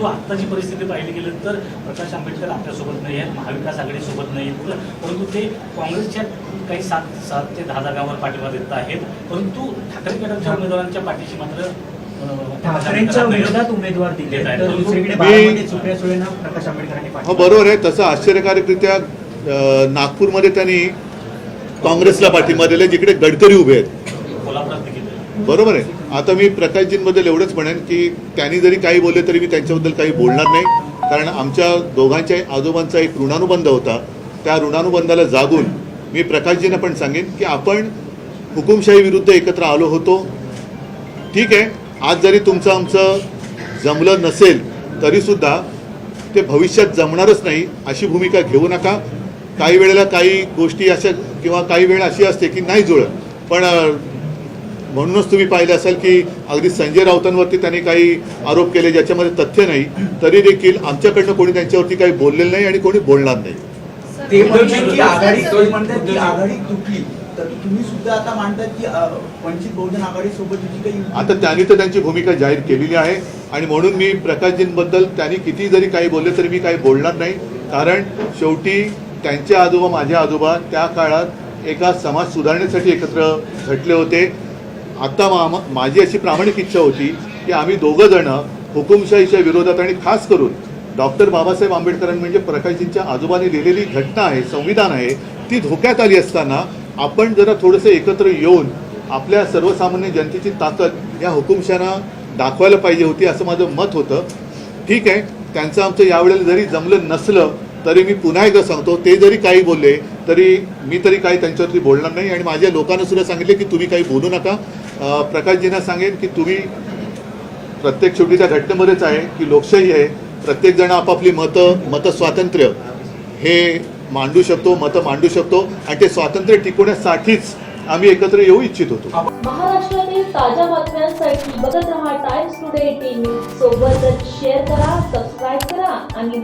परंतु आत्ताची परिस्थिती पाहिली गेली तर प्रकाश आंबेडकर आपल्यासोबत नाही आहेत महाविकास आघाडीसोबत नाही आहेत. परंतु ते काँग्रेसच्या काही सात सात ते दहा जागांवर पाठिंबा देत आहेत. परंतु ठाकरे गटाच्या उमेदवारांच्या पाठीशी मात्र प्रकाश ठाकरेंच्या विरोधात उमेदवार दिले. आंबेडकरांनी हो बरोबर आहे. तसं आश्चर्यकारकरित्या नागपूरमध्ये त्यांनी काँग्रेसला पाठिंबा दिला जिकडे गडकरी उभे आहेत. बरोबर आहे. आता मी प्रकाशजींबद्दल एवढंच म्हणेन की त्यांनी जरी काही बोलले तरी मी त्यांच्याबद्दल काही बोलणार नाही. कारण आमच्या दोघांच्या आजोबांचा एक ऋणानुबंध होता. त्या ऋणानुबंधाला जागून मी प्रकाशजींना पण सांगेन की आपण हुकुमशाही विरुद्ध एकत्र आलो होतो. ठीक आहे. आज जरी तुमचं आमचं जमलं नसेल तरीसुद्धा ते भविष्यात जमणारच नाही अशी भूमिका घेऊ नका. काही वेळेला काही गोष्टी अशा किंवा काही वेळ अशी असते की नाही जुळत. पण म्हणूनच तुम्ही पाहिलं असाल की अगदी संजय राऊतांवरती त्यांनी काही आरोप केले ज्याच्यामध्ये तथ्य नाही तरी देखील आमच्याकडनं कोणी त्यांच्यावरती काही बोललेलं नाही आणि कोणी बोलणार नाही. ते म्हणतात की आघाडी ते म्हणतात की आघाडी तुटली. तर तुम्ही सुद्धा आता मांडतात की अ, वंचित बहुजन आघाडी सोबत जी काही युती- आता त्यांनी तर त्यांची भूमिका जाहीर केलेली आहे आणि म्हणून मी प्रकाशजींबद्दल त्यांनी किती जरी काही बोलले तरी मी काही बोलणार नाही. कारण शेवटी त्यांचे आजोबा माझे आजोबा त्या काळात एका समाज सुधारणेसाठी एकत्र झटले होते. आता मा माझी अशी प्रामाणिक इच्छा होती की आम्ही दोघं जण हुकुमशाहीच्या विरोधात आणि खास करून डॉक्टर बाबासाहेब आंबेडकरांनी म्हणजे प्रकाशजींच्या आजोबांनी लिहिलेली घटना आहे संविधान आहे ती धोक्यात आली असताना आपण जरा थोडंसं एकत्र येऊन आपल्या सर्वसामान्य जनतेची ताकद या हुकुमशाना दाखवायला पाहिजे होती असं माझं मत होतं. ठीक आहे त्यांचं आमचं यावेळेला जरी जमलं नसलं तरी मी पुन्हा एकदा सांगतो ते जरी काही बोलले तरी मी तरी काही त्यांच्यावरती बोलणार नाही आणि माझ्या लोकांना सुद्धा सांगितले की तुम्ही काही बोलू नका. प्रकाशजींना सांगेन की तुम्ही प्रत्येक शेवटी त्या घटनेमध्येच आहे की लोकशाही आहे. प्रत्येक जण आपापली मतं मतं स्वातंत्र्य हे मांडू शकतो मतं मांडू शकतो आणि ते स्वातंत्र्य टिकवण्यासाठीच आम्ही एकत्र येऊ इच्छित होतो. महाराष्ट्रातील ताज्या बातम्यांसाठी बघत राहा टाइम्स टुडे टीव्ही सोबतच शेअर करा सबस्क्राईब करा आणि